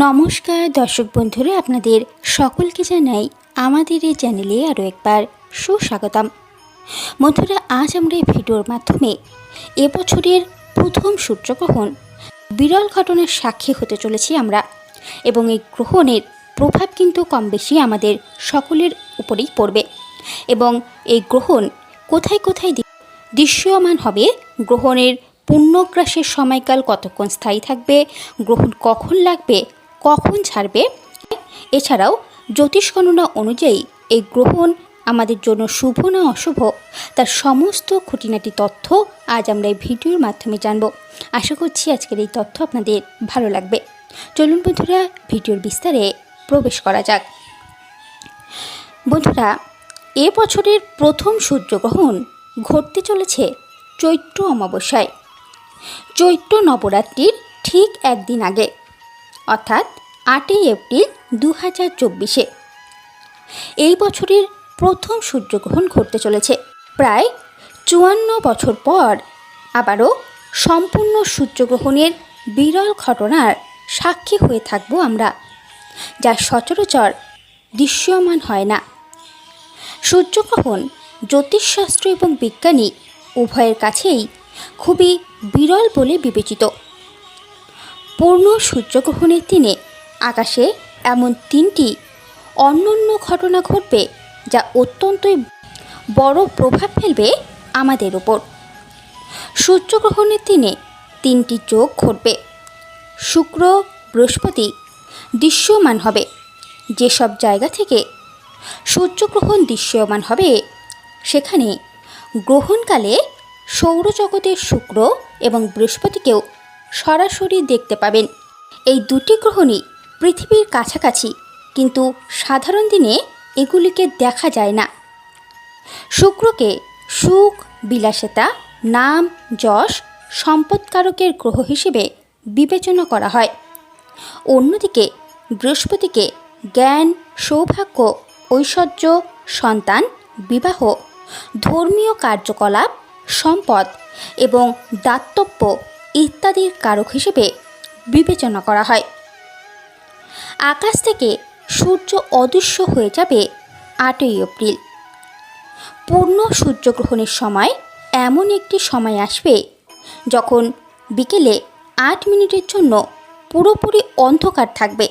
নমস্কার দর্শক বন্ধুরা, আপনাদের সকলকে জানাই আমাদের এই চ্যানেলে আরও একবার সুস্বাগতম। বন্ধুরা, আজ আমরা এই ভিডিওর মাধ্যমে এবছরের প্রথম সূর্যগ্রহণ বিরল ঘটনার সাক্ষী হতে চলেছি আমরা এবং এই গ্রহণের প্রভাব কিন্তু কম বেশি আমাদের সকলের উপরেই পড়বে এবং এই গ্রহণ কোথায় কোথায় দৃশ্যমান হবে, গ্রহণের পূর্ণগ্রাসের সময়কাল কতক্ষণ স্থায়ী থাকবে, গ্রহণ কখন লাগবে কখন ছাড়বে? এছাড়াও জ্যোতিষ গণনা অনুযায়ী এই গ্রহণ আমাদের জন্য শুভ না অশুভ, তার সমস্ত খুঁটিনাটি তথ্য আজ আমরা এই ভিডিওর মাধ্যমে জানব। আশা করছি আজকের এই তথ্য আপনাদের ভালো লাগবে। চলুন বন্ধুরা, ভিডিওর বিস্তারে প্রবেশ করা যাক। বন্ধুরা, এ বছরের প্রথম সূর্যগ্রহণ ঘটতে চলেছে চৈত্র অমাবস্যায়। চৈত্র নবরাত্রির ঠিক একদিন আগে। অর্থাৎ আটই এপ্রিল দু হাজার চব্বিশে। এই বছরের প্রথম সূর্যগ্রহণ ঘটতে চলেছে। প্রায় চুয়ান্ন বছর পর আবারও সম্পূর্ণ সূর্যগ্রহণের বিরল ঘটনার সাক্ষী হয়ে থাকব আমরা, যা সচরাচর দৃশ্যমান হয় না। সূর্যগ্রহণ জ্যোতিষশাস্ত্র এবং বিজ্ঞানী উভয়ের কাছেই খুবই বিরল বলে বিবেচিত। পূর্ণ সূর্যগ্রহণের দিনে আকাশে এমন তিনটি অনন্য ঘটনা ঘটবে যা অত্যন্তই বড় প্রভাব ফেলবে আমাদের ওপর সূর্যগ্রহণের দিনে তিনটি চোখ ঘটবে। শুক্র, বৃহস্পতি দৃশ্যমান হবে। যেসব জায়গা থেকে সূর্যগ্রহণ দৃশ্যমান হবে, সেখানে গ্রহণকালে সৌরজগতের শুক্র এবং বৃহস্পতিকেও সরাসরি দেখতে পাবেন। এই দুটি গ্রহণই পৃথিবীর কাছাকাছি, কিন্তু সাধারণ দিনে এগুলিকে দেখা যায় না। শুক্রকে সুখ, বিলাসিতা, নাম, যশ, সম্পদকারকের গ্রহ হিসেবে বিবেচনা করা হয়। অন্যদিকে বৃহস্পতিকে জ্ঞান, সৌভাগ্য, ঐশ্বর্য, সন্তান, বিবাহ, ধর্মীয় কার্যকলাপ, সম্পদ এবং দাতব্য ইত্যাদির কারক হিসেবে বিবেচনা করা হয়। আকাশ থেকে সূর্য অদৃশ্য হয়ে যাবে আটই এপ্রিল। পূর্ণ সূর্যগ্রহণের সময় এমন একটি সময় আসবে যখন বিকেলে আট মিনিটের জন্য পুরোপুরি অন্ধকার থাকবে।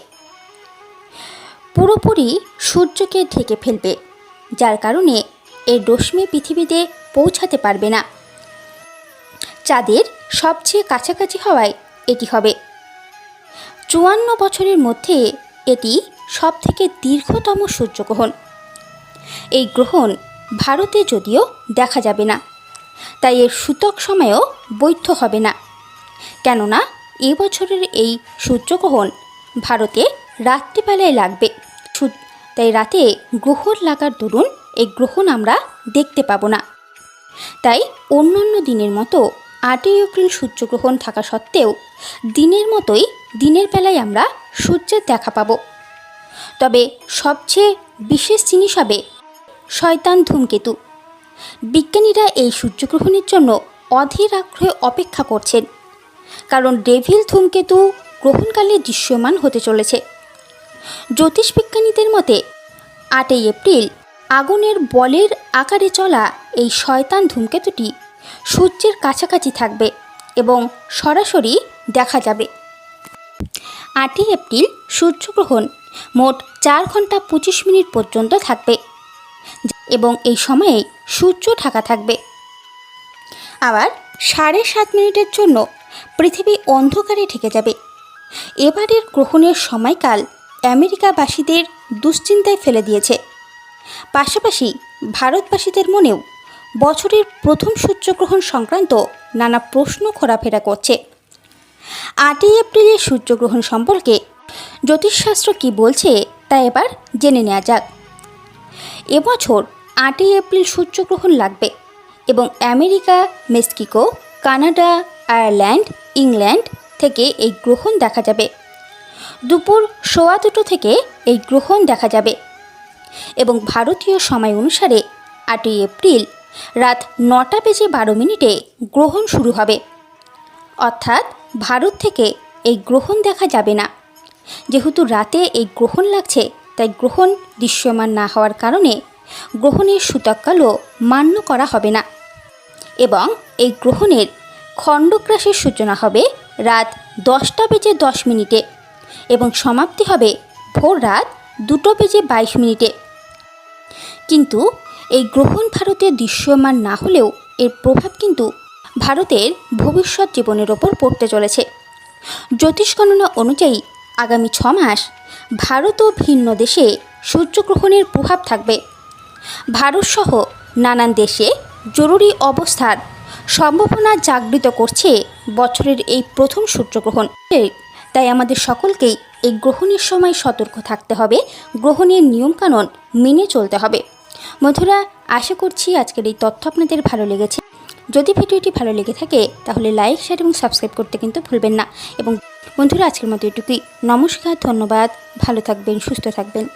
পুরোপুরি সূর্যকে ঢেকে ফেলবে, যার কারণে এর রশ্মি পৃথিবীতে পৌঁছাতে পারবে না। চাঁদের সবচেয়ে কাছাকাছি হওয়ায় এটি হবে। চুয়ান্ন বছরের মধ্যে এটি সবথেকে দীর্ঘতম সূর্যগ্রহণ। এই গ্রহণ ভারতে যদিও দেখা যাবে না, তাই এর সূতক সময়ও বৈধ হবে না। কেননা এবছরের এই সূর্যগ্রহণ ভারতে রাত্রিবেলায় লাগবে। তাই রাতে গ্রহণ লাগার দরুন এই গ্রহণ আমরা দেখতে পাবো না। তাই অন্যান্য দিনের মতো আটই এপ্রিল সূর্যগ্রহণ থাকা সত্ত্বেও দিনের মতোই দিনের বেলায় আমরা সূর্যের দেখা পাব। তবে সবচেয়ে বিশেষ জিনিস হবে শয়তান ধূমকেতু। বিজ্ঞানীরা এই সূর্যগ্রহণের জন্য অধীর আগ্রহে অপেক্ষা করছেন, কারণ ডেভিল ধূমকেতু গ্রহণকালে দৃশ্যমান হতে চলেছে। জ্যোতিষবিজ্ঞানীদের মতে, আটই এপ্রিল আগুনের বলের আকারে চলা এই শয়তান ধূমকেতুটি সূর্যের কাছাকাছি থাকবে এবং সরাসরি দেখা যাবে। আটই এপ্রিল সূর্যগ্রহণ। মোট চার ঘণ্টা পঁচিশ মিনিট পর্যন্ত থাকবে এবং এই সময়ে সূর্য ঢাকা থাকবে। আবার সাড়ে সাত মিনিটের জন্য পৃথিবী অন্ধকারে ঢেকে যাবে। এবারের গ্রহণের সময়কাল আমেরিকাবাসীদের দুশ্চিন্তায় ফেলে দিয়েছে। পাশাপাশি ভারতবাসীদের মনেও বছরের প্রথম সূর্যগ্রহণ সংক্রান্ত নানা প্রশ্ন ঘোরাফেরা করছে। আটই এপ্রিলের সূর্যগ্রহণ সম্পর্কে জ্যোতিষশাস্ত্র কী বলছে তা এবার জেনে নেওয়া যাক। এবছর আটই এপ্রিল সূর্যগ্রহণ লাগবে এবং America, Mexico, Canada, Ireland, England থেকে এই গ্রহণ দেখা যাবে। দুপুর সোয়া দুটো থেকে এই গ্রহণ দেখা যাবে এবং ভারতীয় সময় অনুসারে আটই এপ্রিল রাত নটা বেজে বারো মিনিটে গ্রহণ শুরু হবে। অর্থাৎ ভারত থেকে এই গ্রহণ দেখা যাবে না। যেহেতু রাতে এই গ্রহণ লাগছে, তাই গ্রহণ দৃশ্যমান না হওয়ার কারণে গ্রহণের সূতককালও মান্য করা হবে না। এবং এই গ্রহণের খণ্ডগ্রাসের সূচনা হবে রাত দশটা বেজে দশ মিনিটে এবং সমাপ্তি হবে ভোর রাত দুটো বেজে বাইশ মিনিটে। কিন্তু এই গ্রহণ ভারতে দৃশ্যমান না হলেও এর প্রভাব কিন্তু ভারতের ভবিষ্যৎ জীবনের ওপর পড়তে চলেছে। জ্যোতিষ গণনা অনুযায়ী আগামী ছ মাস ভারত ও ভিন্ন দেশে সূর্যগ্রহণের প্রভাব থাকবে। ভারতসহ নানান দেশে জরুরি অবস্থার সম্ভাবনা জাগৃত করছে বছরের এই প্রথম সূর্যগ্রহণ। তাই আমাদের সকলকেই এই গ্রহণের সময় সতর্ক থাকতে হবে। গ্রহণের নিয়মকানুন মেনে চলতে হবে। মধুরা আশা করছি আজকের এই তথ্য আপনাদের ভালো লেগেছে। যদি ভিডিওটি ভালো লেগে থাকে, তাহলে লাইক, শেয়ার এবং সাবস্ক্রাইব করতে কিন্তু ভুলবেন না। এবং বন্ধুরা, আজকের মতো এটুকুই। নমস্কার, ধন্যবাদ। ভালো থাকবেন, সুস্থ থাকবেন।